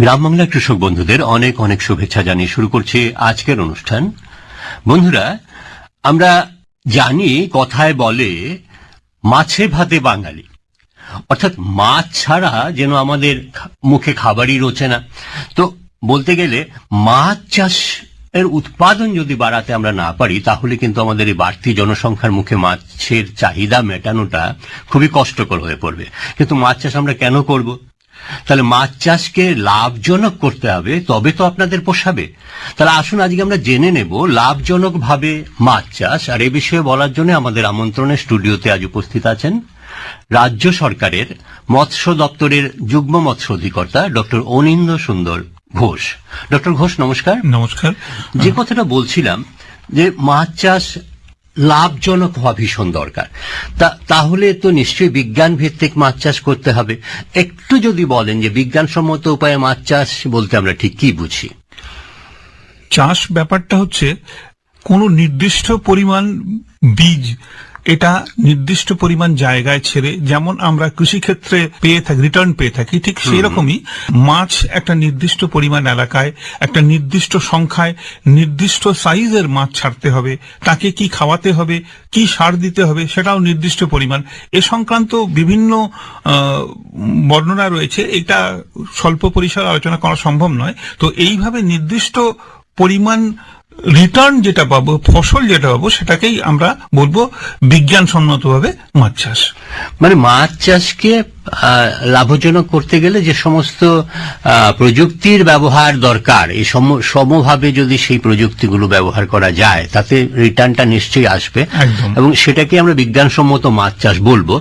গ্রাম বাংলার কৃষক বন্ধুদের অনেক অনেক শুভেচ্ছা জানিয়ে শুরু করছি আজকের অনুষ্ঠান। বন্ধুরা, আমরা জানি কথায় বলে মাছে ভাতে বাঙালি। অর্থাৎ মাছ ছাড়া যেন আমাদের মুখে খাবারই রোচে না। তো বলতে গেলে মাছ চাষ এর উৎপাদন যদি বাড়াতে আমরা না পারি, তাহলে কিন্তু আমাদের এই বাড়তি জনসংখ্যার মুখে মাছের চাহিদা মেটানোটা খুবই কষ্টকর হয়ে পড়বে। কিন্তু মাছ চাষ আমরা কেন করব? তাহলে মাছ চাষকে লাভজনক করতে হবে তবে তো আপনাদের পোষাবে। তাহলে আসুন আজকে আমরা জেনে নেব লাভজনক ভাবে মাছ চাষ আর এ বিষয়ে বলার জন্য আমাদের আমন্ত্রণে স্টুডিওতে আজ উপস্থিত আছেন রাজ্য সরকারের মৎস্য দপ্তরের যুগ্ম মৎস্য অধিকর্তা ডক্টর অনিন্দ সুন্দর ঘোষ। ডক্টর ঘোষ নমস্কার। নমস্কার। যে কথাটা বলছিলাম যে মাছ চাষ লাভজনক হওয়া ভীষণ দরকার। তাহলে তো নিশ্চয়ই বিজ্ঞান ভিত্তিক মাছ চাষ করতে হবে। একটু যদি বলেন যে বিজ্ঞানসম্মত উপায়ে মাছ চাষ বলতে আমরা ঠিক কি বুঝি? চাষ ব্যাপারটা হচ্ছে কোনো নির্দিষ্ট পরিমাণ বীজ এটা নির্দিষ্ট পরিমাণ জায়গায় ছেড়ে যেমন আমরা কৃষিক্ষেত্রে পেয়ে থাকি রিটার্ন পেয়ে থাকি ঠিক সেই রকমই মাছ একটা নির্দিষ্ট পরিমাণ এলাকায় একটা নির্দিষ্ট সংখ্যায় নির্দিষ্ট সাইজের মাছ ছাড়তে হবে তাকে কি খাওয়াতে হবে কি সার দিতে হবে সেটাও নির্দিষ্ট পরিমাণ। এ সংক্রান্ত বিভিন্ন বর্ণনা রয়েছে এটা স্বল্প পরিসর আলোচনা করা সম্ভব নয়। তো এইভাবে নির্দিষ্ট পরিমাণ রিটার্ন যেটা পাবো ফসল যেটা পাবো সেটাকেই আমরা বলব বিজ্ঞানসম্মতভাবে মাছ চাষ। মানে মাছ চাষকে লাভজনক করতে গেলে যে সমস্ত প্রযুক্তির ব্যবহার দরকার এই সমভাবে যদি সেই প্রযুক্তিগুলো ব্যবহার করা যায় তাতে রিটার্নটা নিশ্চয়ই আসবে। এবং সেটাকে আমরা বিজ্ঞানসম্মত মাছ চাষ বলব।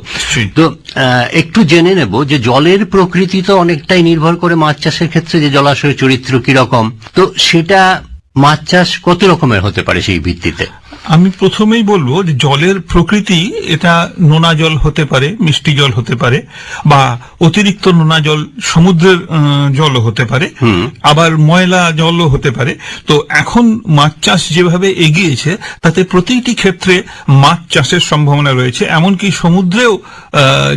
তো আহ, একটু জেনে নেব যে জলের প্রকৃতি তো অনেকটাই নির্ভর করে মাছ চাষের ক্ষেত্রে যে জলাশয়ের চরিত্র কীরকম। তো সেটা মাছ চাষ কত রকমের হতে পারে সেই ভিত্তিতে? আমি প্রথমেই বলব যে জলের প্রকৃতি এটা নোনা জল হতে পারে মিষ্টি জল হতে পারে বা অতিরিক্ত নোনা জল সমুদ্রের জলও হতে পারে আবার ময়লা জলও হতে পারে। তো এখন মাছ চাষ যেভাবে এগিয়েছে তাতে প্রতিটি ক্ষেত্রে মাছ চাষের সম্ভাবনা রয়েছে। এমনকি সমুদ্রেও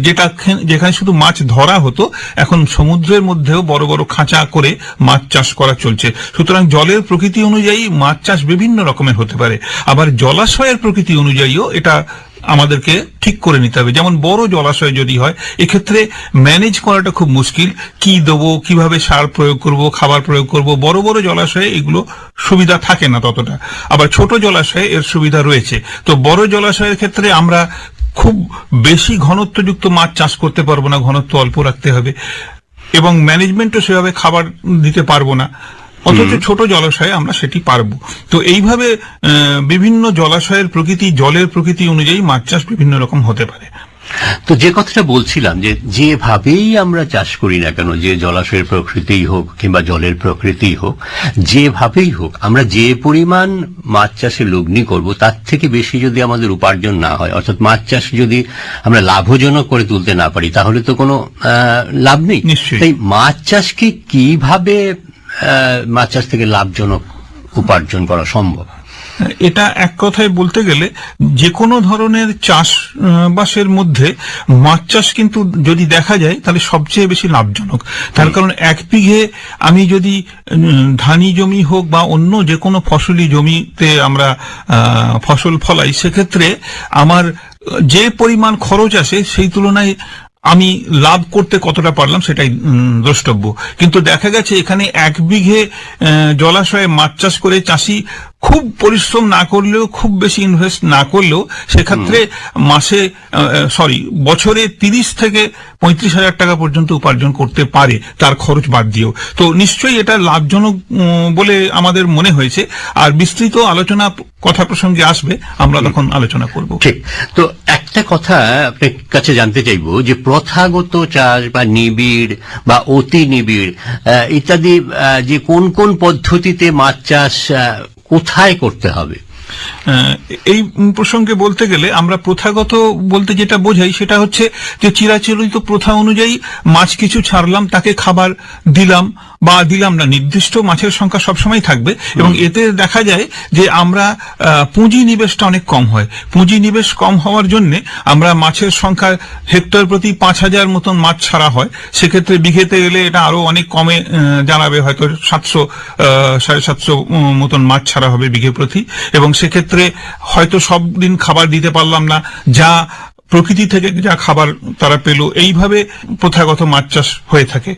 যেটা যেখানে শুধু মাছ ধরা হতো এখন সমুদ্রের মধ্যেও বড় বড় খাঁচা করে মাছ চাষ করা চলছে। সুতরাং জলের প্রকৃতি অনুযায়ী মাছ চাষ বিভিন্ন রকমের হতে পারে। আবার জলাশয়ের প্রকৃতি অনুযায়ীও এটা আমাদেরকে ঠিক করে নিতে হবে। যেমন বড় জলাশয় যদি হয়, এক্ষেত্রে ম্যানেজ করাটা খুব মুশকিল। কি দেবো, কীভাবে সার প্রয়োগ করব, খাবার প্রয়োগ করব, বড় বড় জলাশয়ে এগুলো সুবিধা থাকে না ততটা। আবার ছোট জলাশয়ে এর সুবিধা রয়েছে। তো বড় জলাশয়ের ক্ষেত্রে আমরা খুব বেশি ঘনত্বযুক্ত মাছ চাষ করতে পারব না, ঘনত্ব অল্প রাখতে হবে। এবং ম্যানেজমেন্টও সেভাবে খাবার দিতে পারব না। অথচ ছোট জলাশয়ে আমরা সেটি পারব। তো এইভাবে বিভিন্ন জলাশয়ের প্রকৃতি জলের প্রকৃতি অনুযায়ী মাছ চাষ বিভিন্ন রকম হতে পারে। তো যে কথাটা বলছিলাম যে যেভাবেই আমরা চাষ করি না কেন যে জলাশয়ের প্রকৃতিই হোক কিংবা জলের প্রকৃতিই হোক যেভাবেই হোক আমরা যে পরিমাণ মাছ চাষে লগ্নি করব তার থেকে বেশি যদি আমাদের উপার্জন না হয় অর্থাৎ মাছ চাষ যদি আমরা লাভজনক করে তুলতে না পারি তাহলে তো কোনো আহ, লাভ নেই। নিশ্চয়ই। তাই মাছ চাষকে কীভাবে মাছ চাষ থেকে লাভজনক উপার্জন করা সম্ভব। এটা এক কথায় বলতে গেলে যে কোনো ধরনের চাষ আহ, বাসের মধ্যে মাছ চাষ কিন্তু যদি দেখা যায় তাহলে সবচেয়ে বেশি লাভজনক। তার কারণ এক বিঘে আমি যদি ধানি জমি হোক বা অন্য যে কোনো ফসলি জমিতে আমরা ফসল ফলাই সেক্ষেত্রে আমার যে পরিমাণ খরচ আসে সেই তুলনায় আমি লাভ করতে কতটা পারলাম সেটাই দ্রষ্টব্য। কিন্তু দেখা গেছে এখানে এক বিঘে জলাশয়ে মাছ চাষ করে চাষি খুব পরিশ্রম না করলেও খুব বেশি ইনভেস্ট না করলেও সেক্ষেত্রে মাসে সরি বছরে তিরিশ থেকে পঁয়ত্রিশ হাজার টাকা পর্যন্ত উপার্জন করতে পারে তার খরচ বাদ দিয়েও। তো নিশ্চয়ই এটা লাভজনক বলে আমাদের মনে হয়েছে। আর বিস্তৃত আলোচনা কথা প্রসঙ্গে আসবে আমরা তখন আলোচনা করব। ঠিক। তো একটা কথা আপনার কাছে জানতে চাইব যে প্রথাগত চাষ বা নিবিড় বা অতি নিবিড় ইত্যাদি যে কোন কোন পদ্ধতিতে মাছ চাষ কোথায় করতে হবে? এই প্রসঙ্গে বলতে গেলে আমরা প্রথাগত বলতে যেটা বোঝাই সেটা হচ্ছে যে চিরাচরিত প্রথা অনুযায়ী মাছ কিছু ছাড়লাম, তাকে খাবার দিলাম বা দিলাম না। নির্দিষ্ট মাছের সংখ্যা সবসময় থাকবে এবং এতে দেখা যায় যে আমরা পুঁজি নিবেশটা অনেক কম হয়। পুঁজি নিবেশ কম হওয়ার জন্য আমরা মাছের সংখ্যা হেক্টর প্রতি পাঁচ হাজার মতন মাছ ছাড়া হয়। সেক্ষেত্রে বিঘেতে এলে এটা আরও অনেক কমে জানাবে হয়তো সাতশো সাড়ে সাতশো মতন মাছ ছাড়া হবে বিঘে প্রতি। এবং সেক্ষেত্রে হয়তো সব দিন খাবার দিতে পারলাম না। যা প্রকৃতি থেকে যা খাবার তারা পেল। এইভাবে প্রথাগত মাছ চাষ হয়ে থাকে।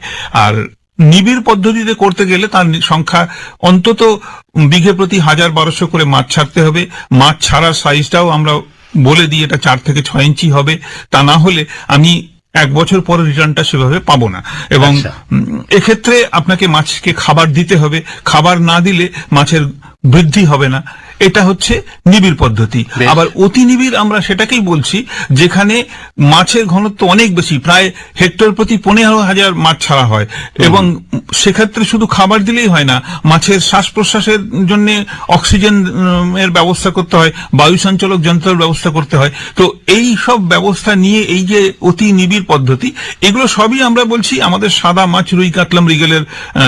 আর নিবিড় পদ্ধতিতে করতে গেলে তার সংখ্যা অন্তত বিঘে প্রতি হাজার বারোশো করে মাছ ছাড়তে হবে। মাছ ছাড়ার সাইজটাও আমরা বলে দিই এটা চার থেকে ছয় ইঞ্চি হবে। তা না হলে আমি এক বছর পরে রিটার্নটা সেভাবে পাবো না। এবং আচ্ছা। এক্ষেত্রে আপনাকে মাছকে খাবার দিতে হবে। খাবার না দিলে মাছের বৃদ্ধি হবে না। এটা হচ্ছে নিবিড় পদ্ধতি। আবার অতি নিবিড় আমরা সেটাকেই বলছি যেখানে মাছের ঘনত্ব অনেক বেশি প্রায় হেক্টর প্রতি পনেরো হাজার মাছ ছাড়া হয়। এবং সেক্ষেত্রে শুধু খাবার দিলেই হয় না মাছের শ্বাস প্রশ্বাসের জন্য অক্সিজেন এর ব্যবস্থা করতে হয় বায়ু সঞ্চালক যন্ত্রের ব্যবস্থা করতে হয়। তো এই সব ব্যবস্থা নিয়ে এই যে অতি নিবিড় পদ্ধতি এগুলো সবই আমরা বলছি আমাদের সাদা মাছ রুই কাতলাম রিগেলের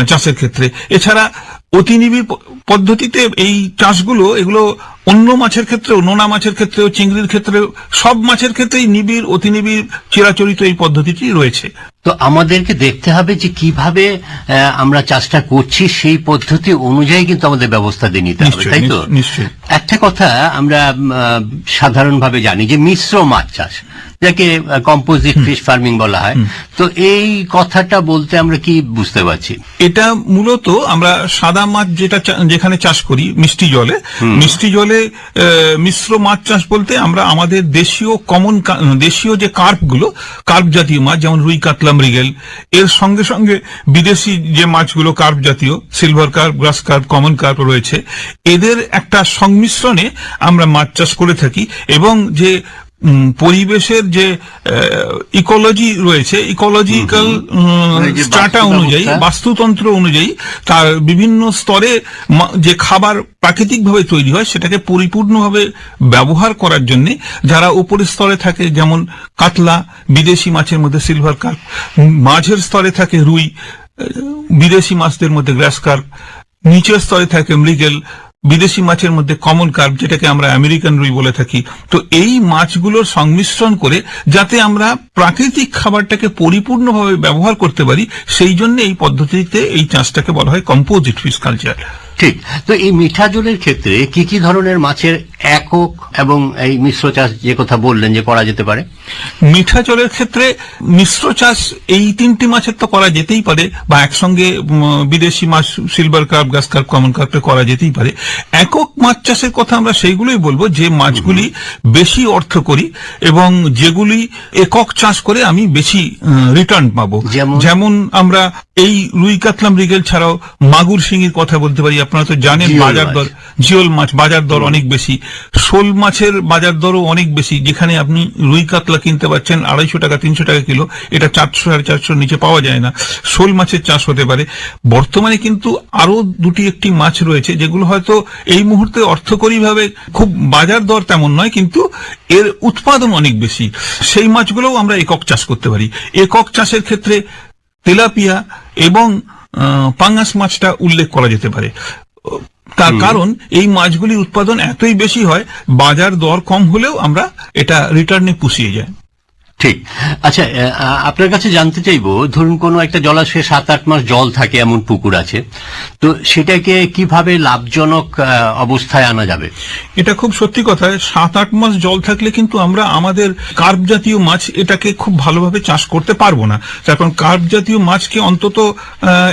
চাষের ক্ষেত্রে। এছাড়া অতি নিবিড় পদ্ধতিতে এই চাষগুলো, এগুলো অন্য মাছের ক্ষেত্রেও, নোনা মাছের ক্ষেত্রেও, চিংড়ির ক্ষেত্রেও, সব মাছের ক্ষেত্রেই নিবিড়, অতিনিবিড়, চিরাচরিত এই পদ্ধতিটি রয়েছে। তো আমাদেরকে দেখতে হবে যে কীভাবে আমরা চাষটা করছি সেই পদ্ধতি অনুযায়ী কিন্তু আমাদের ব্যবস্থা দিয়ে নিতে হবে তাই তো। একটা কথা আমরা সাধারণভাবে জানি যে মিশ্র মাছ চাষ যাকে কম্পোজিট ফিশ ফার্মিং বলা হয়। তো এই কথাটা বলতে আমরা কি বুঝতে পারছি? এটা মূলত আমরা সাদা মাছ যেটা যেখানে চাষ করি মিষ্টি জলে মিষ্টি জলে মিশ্র মাছ চাষ বলতে আমরা আমাদের দেশীয় কমন দেশীয় যে কার্পগুলো কার্প জাতীয় মাছ যেমন রুই কাতলা মৃগেল। এর সঙ্গে সঙ্গে বিদেশি যে মাছগুলো কার্প জাতীয় silver carp grass carp common carp রয়েছে, এদের একটা সংমিশ্রণে আমরা মাছ চাষ করে থাকি এবং যে পরিবেশের যে ইকোলজি রয়েছে ইকোলজিক্যাল মানে স্ট্রাটা অনুযায়ী বাস্তুতন্ত্র অনুযায়ী তার বিভিন্ন স্তরে যে খাবার প্রাকৃতিকভাবে তৈরি হয় সেটাকে পরিপূর্ণভাবে ব্যবহার করার জন্য যারা উপরের স্তরে থাকে যেমন কাতলা বিদেশি মাছের মধ্যে সিলভার কার্প মাঝের স্তরে থাকে রুই বিদেশি মাছদের মধ্যে গ্রাস কার্প নিচের স্তরে থাকে মৃগেল বিদেশি মাছের মধ্যে কমন কার্প যেটাকে আমরা আমেরিকান রুই বলে থাকি, তো এই মাছগুলোর সংমিশ্রণ করে যাতে আমরা প্রাকৃতিক খাবারটাকে পরিপূর্ণভাবে ব্যবহার করতে পারি, সেই জন্য এই পদ্ধতিতে এই চাষটাকে বলা হয় কম্পোজিট ফিশ কালচার ঠিক। তো এই মিঠা জলের ক্ষেত্রে কি কি ধরনের মাছের একক এবং এই মিশ্র চাষ যে কথা বললেন যে করা যেতে পারে। মিঠা জলের ক্ষেত্রে মিশ্র চাষ এই তিনটি মাছের তো করা যেতেই পারে বা একসঙ্গে বিদেশি মাছ সিলভার কার্প গাছ কার্প কমন কার্পে করা যেতেই পারে। একক মাছ চাষের কথা আমরা সেইগুলোই বলব যে মাছগুলি বেশি অর্থ করি এবং যেগুলি একক চাষ করে আমি বেশি রিটার্ন পাবো। যেমন? যেমন আমরা এই রুই কাতলাম রিগেল ছাড়াও মাগুর শিঙির কথা বলতে পারি। আপনারা তো জানেন বাজার দর জিওল মাছ বাজার দর অনেক বেশি। শোল মাছের বাজার দরও অনেক বেশি, যেখানে আপনি রুই কাতলা কিনতে পারছেন আড়াইশো টাকা, তিনশো টাকা কিলো, এটা চারশো, সাড়ে চারশোর নিচে পাওয়া যায় না। শোল মাছের চাষ হতে পারে। বর্তমানে কিন্তু আরও দুটি একটি মাছ রয়েছে, যেগুলো হয়তো এই মুহূর্তে অর্থকরীভাবে খুব বাজার দর তেমন নয়, কিন্তু এর উৎপাদন অনেক বেশি। সেই মাছগুলোও আমরা একক চাষ করতে পারি। একক চাষের ক্ষেত্রে তেলাপিয়া এবং পাঙ্গাস মাছটা উল্লেখ করা যেতে পারে। তার কারণ এই মাছগুলির উৎপাদন এতই বেশি হয় বাজার দর কম হলেও আমরা এটা রিটার্নে পুষিয়ে যায় ঠিক। আচ্ছা আপনার কাছে জানতে চাইব, ধরুন কোনো একটা জলাশয়ে সাত আট মাস জল থাকে এমন পুকুর আছে, তো সেটাকে কীভাবে লাভজনক অবস্থায় আনা যাবে? এটা খুব সত্যি কথা সাত আট মাস জল থাকলে কিন্তু আমরা আমাদের কার্প জাতীয় মাছ এটাকে খুব ভালোভাবে চাষ করতে পারব না। তার কারণ কার্প জাতীয় মাছকে অন্তত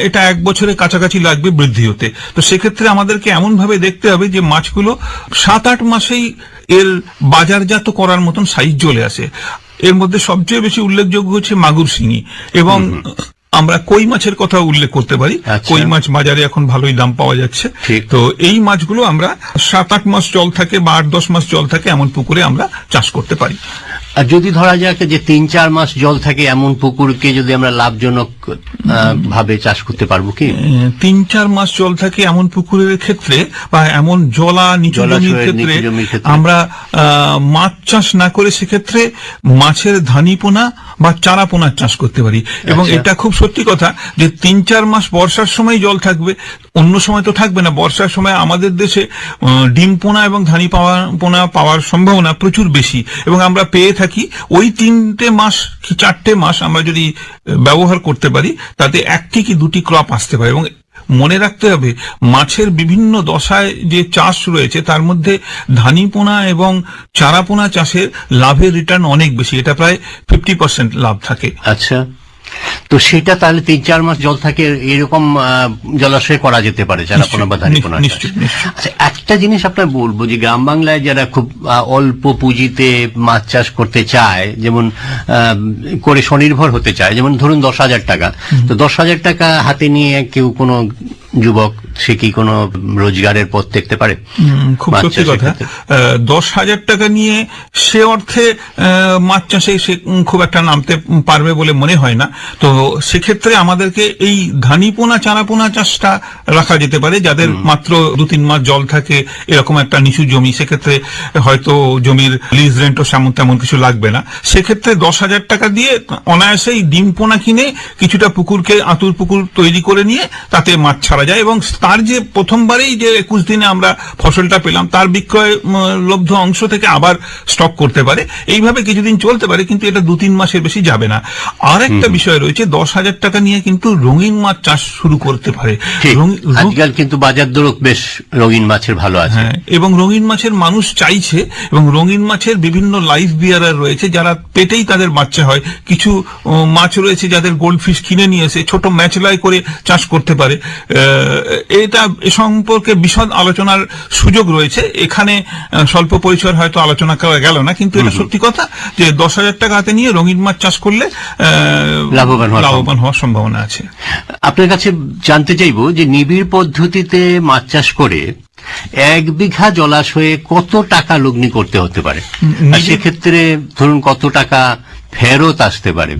এটা এক বছরের কাছাকাছি লাগবে বৃদ্ধি হতে। তো সেক্ষেত্রে আমাদেরকে এমন ভাবে দেখতে হবে যে মাছগুলো সাত আট মাসেই এর বাজারজাত করার মতন সাইজ চলে আসে। এর মধ্যে সবচেয়ে বেশি উল্লেখযোগ্য হচ্ছে মাগুর শিঙি এবং আমরা কই মাছের কথা উল্লেখ করতে পারি। আচ্ছা। কই মাছ বাজারে এখন ভালোই দাম পাওয়া যাচ্ছে। তো এই মাছগুলো আমরা সাত আট মাস জল থাকে বা আট দশ মাস জল থাকে এমন পুকুরে আমরা চাষ করতে পারি। আর যদি ধরা যাক যে তিন চার মাস জল থাকে এমন পুকুরকে যদি আমরা লাভজনক ভাবে চাষ করতে পারব কি তিন চার মাস জল থাকে এমন পুকুরের ক্ষেত্রে বা এমন জলা নিচু জমির ক্ষেত্রে। আমরা মাছ চাষ না করে সেক্ষেত্রে মাছের ধানি পোনা বা চারা পোনার চাষ করতে পারি এবং আচ্ছা। এটা খুব সত্যি কথা যে তিন চার মাস বর্ষার সময় জল থাকবে অন্য সময় তো থাকবে না বর্ষার সময় আমাদের দেশে ডিম পোনা এবং ধানি পাওয়া পোনা পাওয়ার সম্ভাবনা প্রচুর বেশি এবং আমরা পেয়ে থাকি ওই তিনটে মাস চারটে মাস আমরা যদি ব্যবহার করতে পারি, তাতে একটি কি দুটি ক্রপ আসতে পারে। এবং মনে রাখতে হবে, মাছের বিভিন্ন দশায় যে চাষ রয়েছে, তার মধ্যে ধানি পোনা এবং চারা পোনা চাষের লাভের রিটার্ন অনেক বেশি। এটা প্রায় ফিফটি পার্সেন্ট লাভ থাকে। আচ্ছা। তো সেটা তাহলে তিন চার মাস জল থাকে এরকম জলাশয়ে করা যেতে পারে যারা কোনো। নিশ্চয়ই, নিশ্চয়ই। আচ্ছা একটা জিনিস আপনার বলব যে গ্রাম বাংলায় যারা খুব অল্প পুঁজিতে মাছ চাষ করতে চায় যেমন আহ, করে স্বনির্ভর হতে চায় যেমন ধরুন দশ হাজার টাকা তো দশ হাজার টাকা হাতে নিয়ে কেউ কোনো যুবক সে কি কোনো রোজগারের পথ দেখতে পারে? খুব সত্যি কথা। দশ হাজার টাকা নিয়ে সে অর্থে মাছ চাষে সে খুব একটা নামতে পারবে বলে মনে হয় না। তো সেক্ষেত্রে আমাদেরকে এই ধানিপোনা চারাপোনা চাষটা রাখা যেতে পারে যাদের মাত্র দু তিন মাস জল থাকে এরকম একটা নিচু জমি। সেক্ষেত্রে হয়তো জমির লিজ রেন্টও তেমন তেমন কিছু লাগবে না। সেক্ষেত্রে দশ হাজার টাকা দিয়ে অনায়াসেই ডিম পোনা কিনে কিছুটা পুকুরকে আতুর পুকুর তৈরি করে নিয়ে তাতে মাছ ছাড়া যায় এবং তার যে প্রথমবারেই যে একুশ দিনে আমরা ফসলটা পেলাম তার বিক্রয় লব্ধ অংশ থেকে আবার স্টক করতে পারে। এইভাবে কিছুদিন চলতে পারে কিন্তু এটা দু তিন মাসের বেশি যাবে না। আর একটা বিষয় রয়েছে দশ হাজার টাকা নিয়ে কিন্তু রঙিন মাছ চাষ শুরু করতে পারে। আজকাল কিন্তু বাজার দরও বেশ রঙিন মাছের ভালো আছে। হ্যাঁ এবং রঙিন মাছের মানুষ চাইছে এবং রঙিন মাছের বিভিন্ন লাইফ বিয়ারার রয়েছে যারা পেটেই তাদের বাচ্চা হয়। কিছু মাছ রয়েছে যাদের গোল্ড ফিশ কিনে নিয়ে এসে ছোট ম্যাচলাই করে চাষ করতে পারে। এটা এ সম্পর্কে বিশদ আলোচনার সুযোগ রয়েছে। এখানে স্বল্প পরিসর হয়তো আলোচনা করা গেল না কিন্তু এটা সত্যি কথা যে দশ হাজার টাকা হাতে নিয়ে রঙিন মাছ চাষ করলে লাভবান হওয়ার লাভবান হওয়ার সম্ভাবনা আছে। আপনার কাছে জানতে চাইব যে নিবিড় পদ্ধতিতে মাছ চাষ করে এক বিঘা জলাশয়ে কত টাকা লগ্নি করতে হতে পারে? সেক্ষেত্রে ধরুন কত টাকা ফেরত আসতে পারে?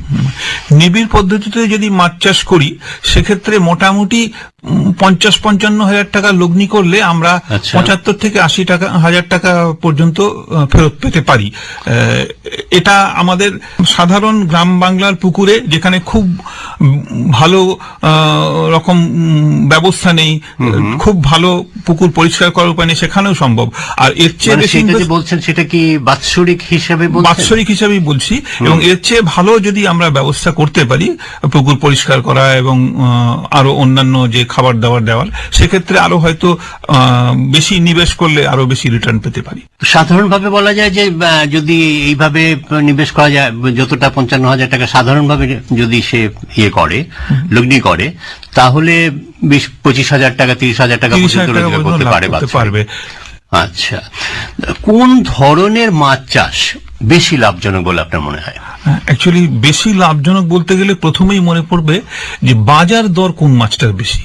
নিবিড় পদ্ধতিতে যদি মাছ চাষ করি সেক্ষেত্রে মোটামুটি পঞ্চাশ পঞ্চান্ন হাজার টাকা লগ্নি করলে আমরা আচ্ছা। পঁচাত্তর থেকে আশি টাকা হাজার টাকা পর্যন্ত ফেরত পেতে পারি। এটা আমাদের সাধারণ গ্রাম বাংলার পুকুরে যেখানে খুব ভালো রকম ব্যবস্থা নেই খুব ভালো পুকুর পরিষ্কার করার উপায় নেই সেখানেও সম্ভব। আর এর চেয়ে মানে বেশি বলছেন সেটা কি বাৎসরিক হিসাবে বাৎসরিক হিসাবেই বলছি এবং এর চেয়ে ভালো যদি আমরা ব্যবস্থা করতে পারি পুকুর পরিষ্কার করা এবং আরও অন্যান্য যে খাবার দাবার দেওয়ার সেক্ষেত্রে আরও হয়তো বেশি নিবেশ করলে আরও বেশি রিটার্ন পেতে পারি। সাধারণভাবে বলা যায় যে যদি এইভাবে নিবেশ করা যায় যতটা পঞ্চান্ন হাজার টাকা সাধারণভাবে যদি সে ইয়ে করে লগ্নি করে তাহলে বিশ পঁচিশ হাজার টাকা তিরিশ হাজার টাকা পর্যন্ত রোজগার করতে পারে আচ্ছা। কোন ধরনের মাছ চাষ বেশি লাভজনক বলে আপনার মনে হয়? অ্যাকচুয়ালি বেশি লাভজনক বলতে গেলে প্রথমেই মনে পড়বে যে বাজার দর কোন মাছটার বেশি।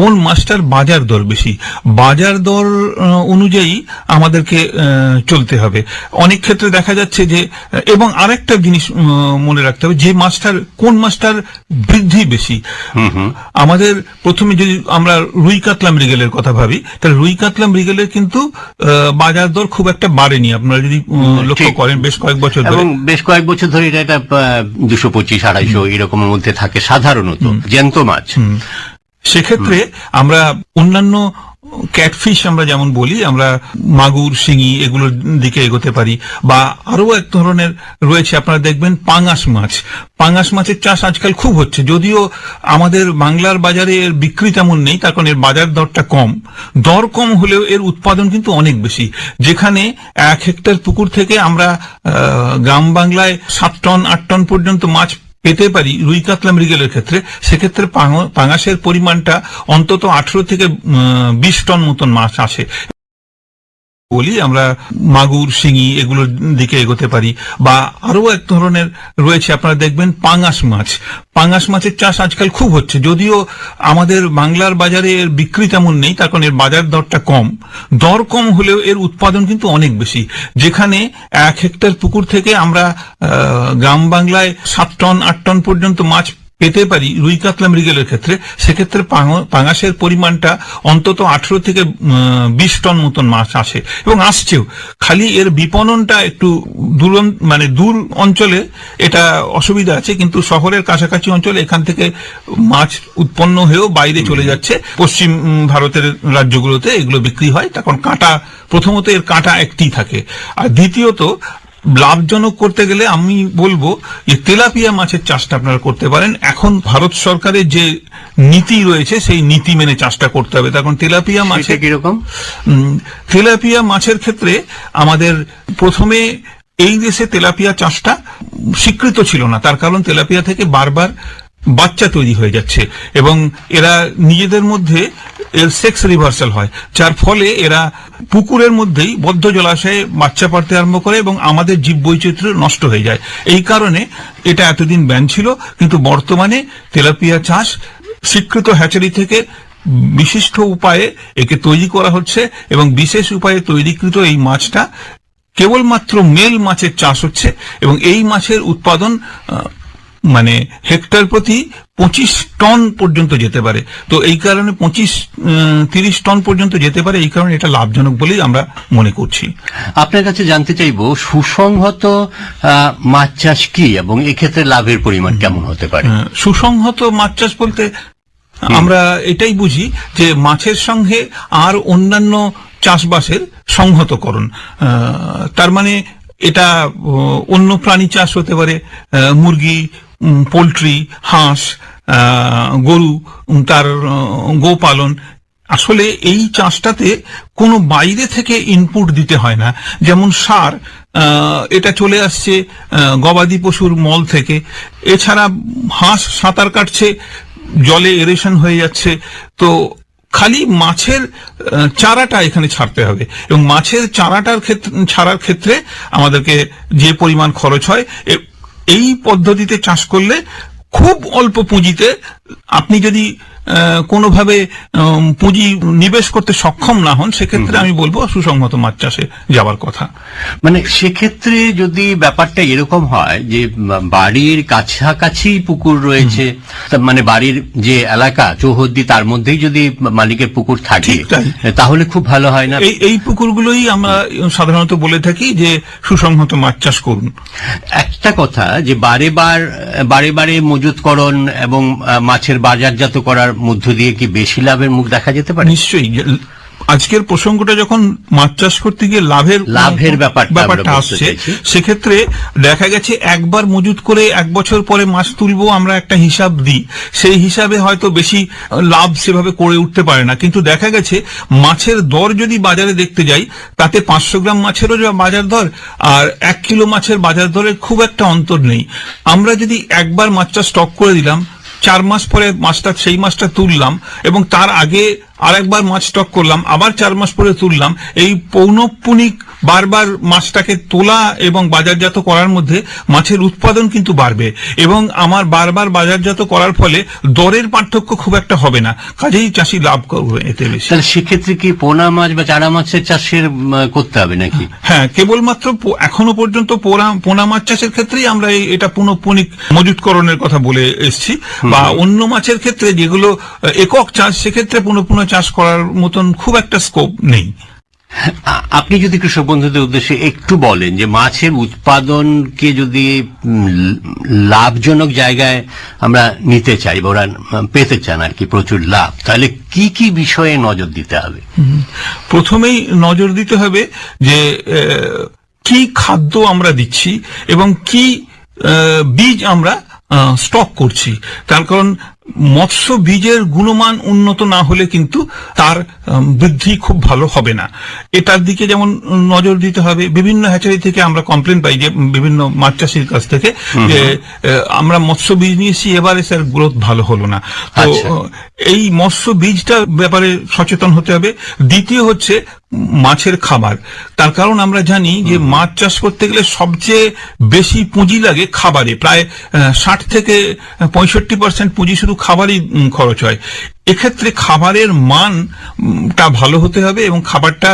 কোন মাছটার বাজার দর বেশি? বাজার দর অনুযায়ী আমাদেরকে চলতে হবে। অনেক ক্ষেত্রে দেখা যাচ্ছে যে এবং আরেকটা জিনিস মনে রাখতে হবে যে মাছটার কোন মাছটার বৃদ্ধি বেশি? আমাদের প্রথমে যদি আমরা রুই কাতলা মৃগেলের কথা ভাবি তাহলে রুই কাতলা মৃগেলের কিন্তু বাজার দর খুব একটা বাড়েনি। আপনারা যদি লক্ষ্য করেন বেশ কয়েক বছর ধরে। বেশ কয়েক বছর ধরে এটা দুশো পঁচিশ আড়াইশো এরকমের মধ্যে থাকে সাধারণত। জ্যান্ত মাছ। সেক্ষেত্রে আমরা অন্যান্য ক্যাটফিশ আমরা যেমন বলি, আমরা মাগুর, শিঙি এগুলোর দিকে এগোতে পারি। বা আরও এক ধরনের রয়েছে, আপনারা দেখবেন পাঙাশ মাছ। পাঙাশ মাছের চাষ আজকাল খুব হচ্ছে। যদিও আমাদের বাংলার বাজারে এর বিক্রি তেমন নেই, তার কারণ এর বাজার দরটা কম। দর কম হলেও এর উৎপাদন কিন্তু অনেক বেশি। যেখানে এক হেক্টর পুকুর থেকে আমরা গ্রাম বাংলায় সাত টন, আট টন পর্যন্ত মাছ পেতে পারি রুই কাতলা মৃগেলের ক্ষেত্রে, সেক্ষেত্রে পাঙ- পাঙাশের পরিমাণটা অন্তত আঠেরো থেকে বিশ টন মতন মাছ আসে। বলি, আমরা মাগুর, শিঙি এগুলোর দিকে এগোতে পারি। বা আরও এক ধরনের রয়েছে, আপনারা দেখবেন পাঙাশ মাছ। পাঙাশ মাছের চাষ আজকাল খুব হচ্ছে। যদিও আমাদের বাংলার বাজারে এর বিক্রি তেমন নেই, তার কারণ এর বাজার দরটা কম। দর কম হলেও এর উৎপাদন কিন্তু অনেক বেশি। যেখানে এক হেক্টর পুকুর থেকে আমরা গ্রাম বাংলায় সাত টন, আট টন পর্যন্ত মাছ পেতে পারি রুই কাতলা মৃগেলের ক্ষেত্রে, সেক্ষেত্রে পাঙ- পাঙাশের পরিমাণটা অন্তত আঠেরো থেকে বিশ টন মতন মাছ আসে এবং আসছেও। খালি এর বিপণনটা একটু দূর মানে দূর অঞ্চলে এটা অসুবিধা আছে, কিন্তু শহরের কাছাকাছি অঞ্চলে এখান থেকে মাছ উৎপন্ন হয়েও বাইরে চলে যাচ্ছে। পশ্চিম ভারতের রাজ্যগুলোতে এগুলো বিক্রি হয়। তখন কাঁটা প্রথমত এর কাঁটা একটি থাকে। আর দ্বিতীয়ত লাভজনক করতে গেলে আমি বলব যে তেলাপিয়া মাছের চাষটা আপনারা করতে পারেন। এখন ভারত সরকারের যে নীতি রয়েছে সেই নীতি মেনে চাষটা করতে হবে। তখন তেলাপিয়া মাছে মাছের কীরকম? তেলাপিয়া মাছের ক্ষেত্রে আমাদের প্রথমে এই দেশে তেলাপিয়া চাষটা স্বীকৃত ছিল না। তার কারণ তেলাপিয়া থেকে বারবার বাচ্চা তৈরি হয়ে যাচ্ছে এবং এরা নিজেদের মধ্যে এর সেক্স রিভার্সাল হয়, যার ফলে এরা পুকুরের মধ্যেই বদ্ধ জলাশয়ে বাচ্চা পাড়তে আরম্ভ করে এবং আমাদের জীব বৈচিত্র্য নষ্ট হয়ে যায়। এই কারণে এটা এতদিন ব্যান ছিল, কিন্তু বর্তমানে তেলাপিয়া চাষ স্বীকৃত হ্যাচারি থেকে বিশিষ্ট উপায়ে একে তৈরি করা হচ্ছে এবং বিশেষ উপায়ে তৈরিকৃত এই মাছটা কেবলমাত্র মেল মাছের চাষ হচ্ছে এবং এই মাছের উৎপাদন মানে হেক্টর প্রতি পঁচিশ টন পর্যন্ত যেতে পারে। তো এই কারণে পঁচিশ তিরিশ টন পর্যন্ত যেতে পারে এই কারণে এটা লাভজনক বলেই আমরা মনে করছি। আপনার কাছে জানতে চাইব সুসংহত মাছ চাষ কি এবং এক্ষেত্রে লাভের পরিমাণ কেমন হতে পারে? সুসংহত মাছ চাষ বলতে আমরা এটাই বুঝি যে মাছের সঙ্গে আর অন্যান্য চাষবাসের সংহতকরণ। তার মানে এটা অন্য প্রাণী চাষ হতে পারে মুরগি পোলট্রি, হাঁস গরু তার গোপালন। আসলে এই চাষটাতে কোনো বাইরে থেকে ইনপুট দিতে হয় না। যেমন সার এটা চলে আসছে গবাদি পশুর মল থেকে। এছাড়া হাঁস, সাঁতার কাটছে, জলে এরেশন হয়ে যাচ্ছে। তো খালি মাছের চারাটা এখানে ছাড়তে হবে। এবং মাছের চারাটার ক্ষেত্রে, ছাড়ার ক্ষেত্রে আমাদেরকে যে পরিমাণ খরচ হয় এই পদ্ধতিতে চাষ করলে খুব অল্প পুঁজিতে আপনি যদি কোনোভাবে পুঁজি নিবেশ করতে সক্ষম না হন সেক্ষেত্রে আমি বলব সুসংহত মাছ চাষে যাওয়ার কথা। মানে সেক্ষেত্রে যদি ব্যাপারটা এরকম হয় যে বাড়ির কাছাকাছি পুকুর রয়েছে মানে বাড়ির যে এলাকা চৌহদ্দি তার মধ্যেই যদি মালিকের পুকুর থাকে তাহলে খুব ভালো হয় না? এই এই পুকুরগুলোই আমরা সাধারণত বলে থাকি যে সুসংহত মাছ চাষ করুন। একটা কথা যে বারে বার বারে বারে মজুতকরণ এবং মাছের বাজারজাত করার মধ্য দিয়ে কি বেশি লাভের মুখ দেখা যেতে পারে? নিশ্চয়ই। আজকের প্রসঙ্গটা যখন মাছ চাষ করতে গিয়ে লাভের লাভের ব্যাপারটা আসছে সেক্ষেত্রে দেখা গেছে একবার মজুত করে এক বছর পরে মাছ তুলবো আমরা একটা হিসাব দিই। সেই হিসাবে হয়তো বেশি লাভ সেভাবে করে উঠতে পারে না। কিন্তু দেখা গেছে মাছের দর যদি বাজারে দেখতে যাই তাতে পাঁচশো গ্রাম মাছেরও যা বাজার দর আর এক কিলো মাছের বাজার দরের খুব একটা অন্তর নেই। আমরা যদি একবার মাছটা স্টক করে দিলাম চার মাস পরে মাছটা সেই মাছটা তুললাম এবং তার আগে আরেকবার মাছ স্টক করলাম আবার চার মাস পরে তুললাম। এই পৌনপুনিক বারবার মাছটাকে তোলা এবং বাজারজাত করার মধ্যে মাছের উৎপাদন কিন্তু বাড়বে এবং আমার বারবার বাজারজাত করার ফলে দরের পার্থক্য খুব একটা হবে না। কাজেই চাষি লাভ করবে এতে বেশি। তাহলে সেক্ষেত্রে কি পোনা মাছ বা চারা মাছের চাষের করতে হবে নাকি? হ্যাঁ কেবলমাত্র এখনও পর্যন্ত পোনা- পোনা মাছ চাষের ক্ষেত্রেই আমরা এই- এটা পুনঃপুনিক মজুতকরণের কথা বলে এসেছি। বা অন্য মাছের ক্ষেত্রে যেগুলো একক চাষ সেক্ষেত্রে পুনঃপুন চাষ করার মতন খুব একটা স্কোপ নেই। আপনি যদি কৃষক বন্ধুদের উদ্দেশ্যে একটু বলেন যে মাছের উৎপাদনকে যদি লাভজনক জায়গায় আমরা নিতে চাই বা ওরা পেতে চান আর কি প্রচুর লাভ তাহলে কি কি বিষয়ে নজর দিতে হবে? প্রথমেই নজর দিতে হবে যে কি খাদ্য আমরা দিচ্ছি এবং কি বীজ আমরা স্টক করছি। তার কারণ মৎস্য বীজের গুণমান উন্নত না হলে কিন্তু তার বৃদ্ধি খুব ভালো হবে না। এটার দিকে যেমন নজর দিতে হবে বিভিন্ন হ্যাচারি থেকে আমরা কমপ্লেন পাই যে বিভিন্ন মাছ চাষির কাছ থেকে যে আমরা মৎস্য বীজ নিয়েছি এবারে স্যার গ্রোথ ভালো হলো না। তো আচ্ছা। এই মৎস্য বীজটার ব্যাপারে সচেতন হতে হবে। দ্বিতীয় হচ্ছে মাছের খাবার। তার কারণ আমরা জানি যে মাছ চাষ করতে গেলে সবচেয়ে বেশি পুঁজি লাগে খাবারে। প্রায় ষাট থেকে পঁয়ষট্টি পার্সেন্ট পুঁজি শুধু খাবারই খরচ হয়। এক্ষেত্রে খাবারের মানটা ভালো হতে হবে এবং খাবারটা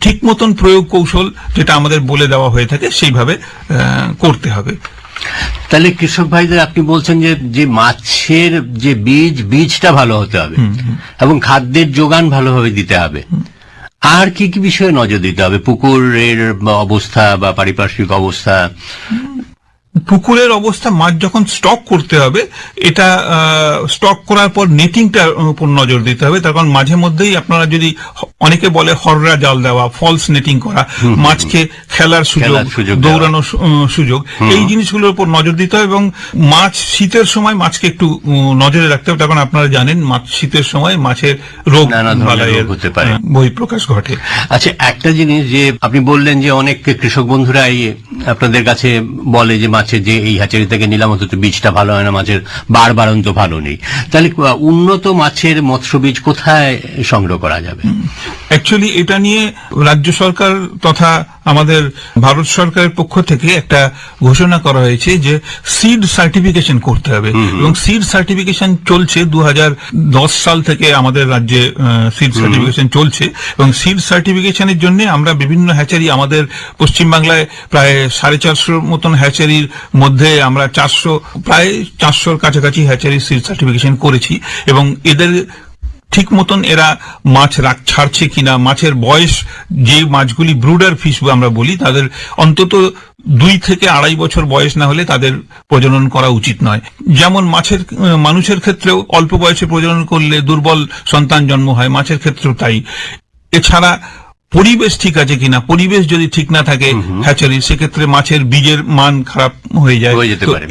ঠিক মতন প্রয়োগ কৌশল যেটা আমাদের বলে দেওয়া হয়ে থাকে সেইভাবে করতে হবে। তাহলে কৃষক ভাইদের আপনি বলছেন যে যে মাছের যে বীজ বীজটা ভালো হতে হবে এবং খাদ্যের যোগান ভালোভাবে দিতে হবে। আর কি কি বিষয়ে নজর দিতে হবে? পুকুরের অবস্থা বা পারিপার্শ্বিক অবস্থা? পুকুরের অবস্থা মাছ যখন স্টক করতে হবে এটা স্টক করার পর নেটিংটার উপর নজর দিতে হবে। তার কারণ মাঝে মধ্যেই আপনারা যদি অনেকে বলে হররা জাল দেওয়া ফলস নেটিং করা মাছকে খেলার সুযোগ দৌড়ানোর সুযোগ এই জিনিসগুলোর উপর নজর দিতে হবে এবং মাছ শীতের সময় মাছকে একটু নজরে রাখতে হবে। তখন আপনারা জানেন মাছ শীতের সময় মাছের রোগ হতে পারে। বহিঃপ্রকাশ ঘটে। আচ্ছা একটা জিনিস যে আপনি বললেন যে অনেক কৃষক বন্ধুরা এই আপনাদের কাছে বলে যে মাছের যে এই হ্যাচারি থেকে নিলাম, অথচ বীজটা ভালো হয় না, মাছের বার বারন্ত ভালো নেই। তাহলে উন্নত মাছের মৎস্য বীজ কোথায় সংগ্রহ করা যাবে? অ্যাকচুয়ালি এটা নিয়ে রাজ্য সরকার তথা আমাদের ভারত সরকারের পক্ষ থেকে একটা ঘোষণা করা হয়েছে যে সিড সার্টিফিকেশন করতে হবে। এবং সিড সার্টিফিকেশন চলছে দু দশ সাল থেকে আমাদের রাজ্যে সিড সার্টিফিকেশন চলছে। এবং সিড সার্টিফিকেশনের জন্য আমরা বিভিন্ন হ্যাচারি আমাদের পশ্চিমবাংলায় প্রায় সাড়ে চারশোর মতন হ্যাচারির মধ্যে আমরা চারশো প্রায় চারশোর কাছাকাছি হ্যাচারি সিড সার্টিফিকেশন করেছি। এবং এদের ঠিক মতন এরা মাছ রাখ, ছাড়ছে কিনা, মাছের বয়স যে মাছগুলি ব্রুডার ফিশ আমরা বলি, তাদের অন্তত দুই থেকে আড়াই বছর বয়স না হলে তাদের প্রজনন করা উচিত নয়। যেমন মাছের, মানুষের ক্ষেত্রেও অল্প বয়সে প্রজনন করলে দুর্বল সন্তান জন্ম হয়, মাছের ক্ষেত্রেও তাই। এছাড়া পরিবেশ ঠিক আছে কিনা পরিবেশ যদি ঠিক না থাকে হ্যাচারি সেক্ষেত্রে মাছের বীজের মান খারাপ হয়ে যায়।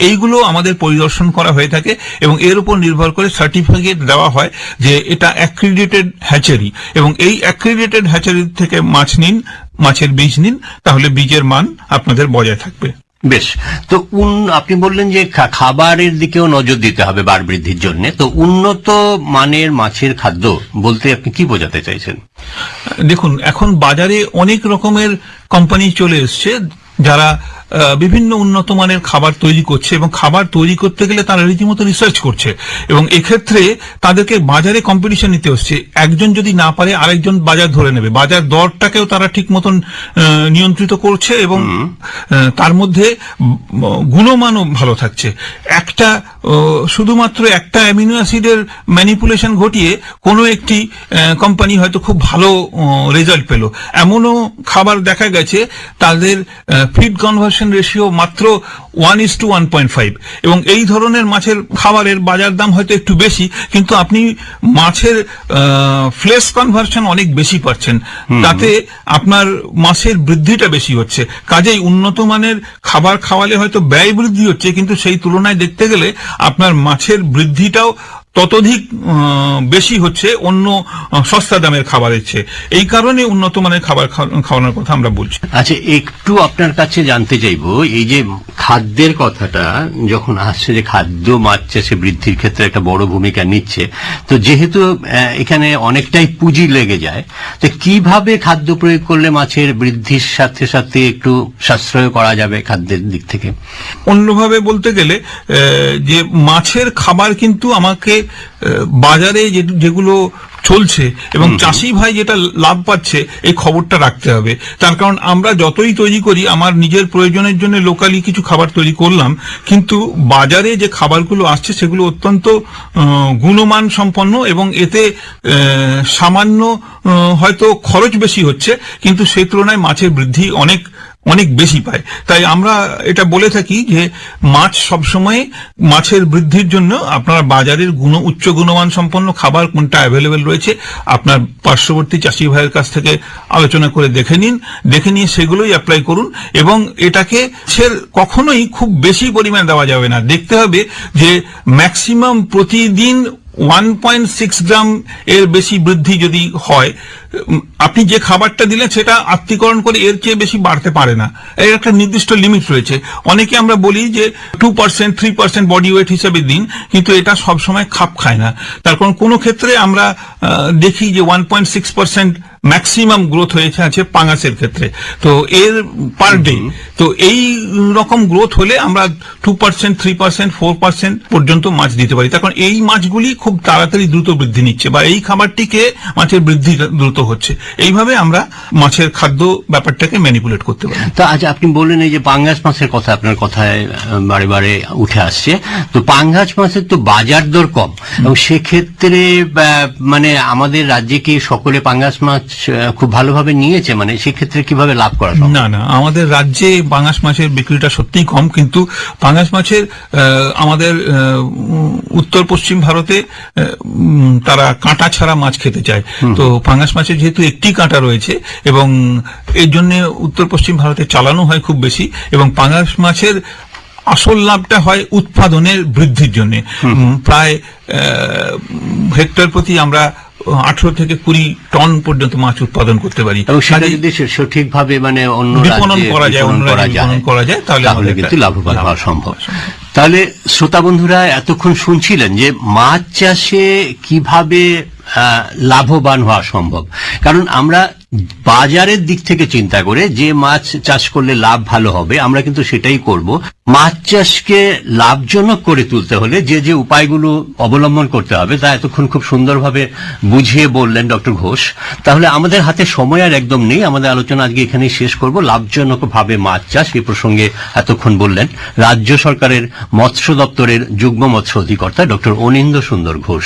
এইগুলো আমাদের পরিদর্শন করা হয়ে থাকে এবং এর উপর নির্ভর করে সার্টিফিকেট দেওয়া হয় যে এটা অ্যাক্রিডিটেড হ্যাচারি এবং এই অ্যাক্রিডিটেড হ্যাচারি থেকে মাছ নিন মাছের বীজ নিন তাহলে বীজের মান আপনাদের বজায় থাকবে। বেশ। তো আপনি বললেন যে খাবারের দিকেও নজর দিতে হবে বার বৃদ্ধির জন্য। তো উন্নত মানের মাছের খাদ্য বলতে আপনি কি বোঝাতে চাইছেন? দেখুন, এখন বাজারে অনেক রকমের কোম্পানি চলে এসছে, যারা বিভিন্ন উন্নত মানের খাবার তৈরি করছে এবং খাবার তৈরি করতে গেলে তারা রীতিমতো রিসার্চ করছে। এবং এক্ষেত্রে তাদেরকে বাজারে কম্পিটিশন নিতে হচ্ছে। একজন যদি না পারে আরেকজন বাজার ধরে নেবে। বাজার দরটাকেও তারা ঠিক মতন নিয়ন্ত্রিত করছে এবং তার মধ্যে গুণমানও ভালো থাকছে। একটা শুধুমাত্র একটা অ্যামিনো অ্যাসিডের ম্যানিপুলেশন ঘটিয়ে কোনো একটি কোম্পানি হয়তো খুব ভালো রেজাল্ট পেল। এমনও খাবার দেখা গেছে, তাদের ফিড কনভার্সন রেশিও মাত্র one is to one point five এবং এই ধরনের মাছের খাবারের বাজার দাম হয়তো একটু বেশি কিন্তু আপনি মাছের ফ্লেশ কনভার্সন অনেক বেশি পাচ্ছেন। তাতে আপনার মাছের বৃদ্ধিটা বেশি হচ্ছে। কাজেই উন্নত মানের খাবার খাওয়ালে হয়তো ব্যয় বৃদ্ধি হচ্ছে কিন্তু সেই তুলনায় দেখতে গেলে আপনার মাছের বৃদ্ধিটাও ততোধিক বেশি হচ্ছে অন্য সস্তা দামের খাবারের চেয়ে। এই কারণে উন্নত মানের খাবার খাওয়া- খাওয়ানোর কথা আমরা বলছি। আচ্ছা একটু আপনার কাছে জানতে চাইব এই যে খাদ্যের কথাটা যখন আসছে যে খাদ্য মাছ চাষে বৃদ্ধির ক্ষেত্রে একটা বড় ভূমিকা নিচ্ছে তো যেহেতু এখানে অনেকটাই পুঁজি লেগে যায় তো কীভাবে খাদ্য প্রয়োগ করলে মাছের বৃদ্ধির সাথে সাথে একটু সাশ্রয় করা যাবে খাদ্যের দিক থেকে? অন্যভাবে বলতে গেলে যে মাছের খাবার কিন্তু আমাকে বাজারে যেগুলো চলছে এবং চাষি ভাই যেটা লাভ পাচ্ছে এই খবরটা রাখতে হবে। তার কারণ আমরা যতই তৈরি করি আমার নিজের প্রয়োজনের জন্য লোকালি কিছু খাবার তৈরি করলাম কিন্তু বাজারে যে খাবারগুলো আসছে সেগুলো অত্যন্ত গুণমান সম্পন্ন এবং এতে সামান্য হয়তো খরচ বেশি হচ্ছে কিন্তু সেই তুলনায় মাছের বৃদ্ধি অনেক অনেক বেশি পায়। তাই আমরা এটা বলে থাকি যে মাছ সবসময় মাছের বৃদ্ধির জন্য আপনারা বাজারের গুণ, উচ্চ গুণমান সম্পন্ন খাবার কোনটা অ্যাভেলেবেল রয়েছে, আপনার পার্শ্ববর্তী চাষি ভাইয়ের কাছ থেকে আলোচনা করে দেখে নিন। দেখে নিয়ে সেগুলোই অ্যাপ্লাই করুন এবং এটাকে সের কখনোই খুব বেশি পরিমাণ দেওয়া যাবে না। দেখতে হবে যে ম্যাক্সিমাম প্রতিদিন ওয়ান পয়েন্ট সিক্স গ্রাম এর বেশি বৃদ্ধি যদি হয় আপনি যে খাবারটা দিলেন সেটা আত্মীকরণ করে এর চেয়ে বেশি বাড়তে পারে না। এর একটা নির্দিষ্ট লিমিট রয়েছে। অনেকে আমরা বলি যে two percent, three percent body weight হিসেবে দিন, কিন্তু এটা সবসময় খাপ খায় না। তার কারণ কোনো ক্ষেত্রে আমরা দেখি যে one point six percent maximum growth হয়েছে আছে পাঙাশের ক্ষেত্রে। তো এর পার ডে তো এই রকম গ্রোথ হলে আমরা two percent three percent four percent পর্যন্ত মাছ দিতে পারি। তখন এই মাছগুলি খুব তাড়াতাড়ি দ্রুত বৃদ্ধি নিচ্ছে বা এই খাবারটিকে মাছের বৃদ্ধি দ্রুত হচ্ছে। এইভাবে আমরা মাছের খাদ্য ব্যাপারটাকে ম্যানিপুলেট করতে পারি। তো আজ আপনি বললেন এই যে পাঙ্গাস মাছের কথা আপনার কথায় বারে বারে উঠে আসছে। তো পাঙ্গাস মাছের তো বাজার দর কম। এবং সেক্ষেত্রে মানে আমাদের রাজ্যে কি সকলে পাঙ্গাস মাছ খুব ভালোভাবে নিয়েছে মানে সেক্ষেত্রে কীভাবে লাভ করা না না আমাদের রাজ্যে পাঙাশ মাছের বিক্রিটা সত্যিই কম কিন্তু পাঙাশ মাছের আমাদের উত্তর পশ্চিম ভারতে তারা কাঁটা ছাড়া মাছ খেতে চায়। তো পাঙাশ মাছের যেহেতু একটি কাঁটা রয়েছে এবং এর জন্য উত্তর পশ্চিম ভারতে চালানো হয় খুব বেশি এবং পাঙাশ মাছের আসল লাভটা হয় উৎপাদনের বৃদ্ধির জন্য। প্রায় হেক্টর প্রতি আমরা আঠারো থেকে কুড়ি টন পর্যন্ত মাছ উৎপাদন করতে পারি। এবং সেটা যদি সঠিকভাবে মানে অন্য বিপণন করা যায়, বিপণন অন্য করা যায় বিপণন করা যায়, তাহলে কিন্তু লাভবান হওয়া সম্ভব। তাহলে শ্রোতা বন্ধুরা এতক্ষণ শুনছিলেন যে মাছ চাষে কীভাবে আহ, লাভবান হওয়া সম্ভব। কারণ আমরা বাজারের দিক থেকে চিন্তা করে যে মাছ চাষ করলে লাভ ভালো হবে, আমরা কিন্তু সেটাই করব। মাছ চাষকে লাভজনক করে তুলতে হলে যে যে উপায়গুলো অবলম্বন করতে হবে তা এতক্ষণ খুব সুন্দরভাবে বুঝিয়ে বললেন ডক্টর ঘোষ। তাহলে আমাদের হাতে সময় আর একদম নেই, আমাদের আলোচনা আজকে এখানেই শেষ করব। লাভজনক ভাবে মাছ চাষ এ প্রসঙ্গে এতক্ষণ বললেন রাজ্য সরকারের মৎস্য দপ্তরের যুগ্ম মৎস্য অধিকর্তা ডক্টর অনিন্দ সুন্দর ঘোষ।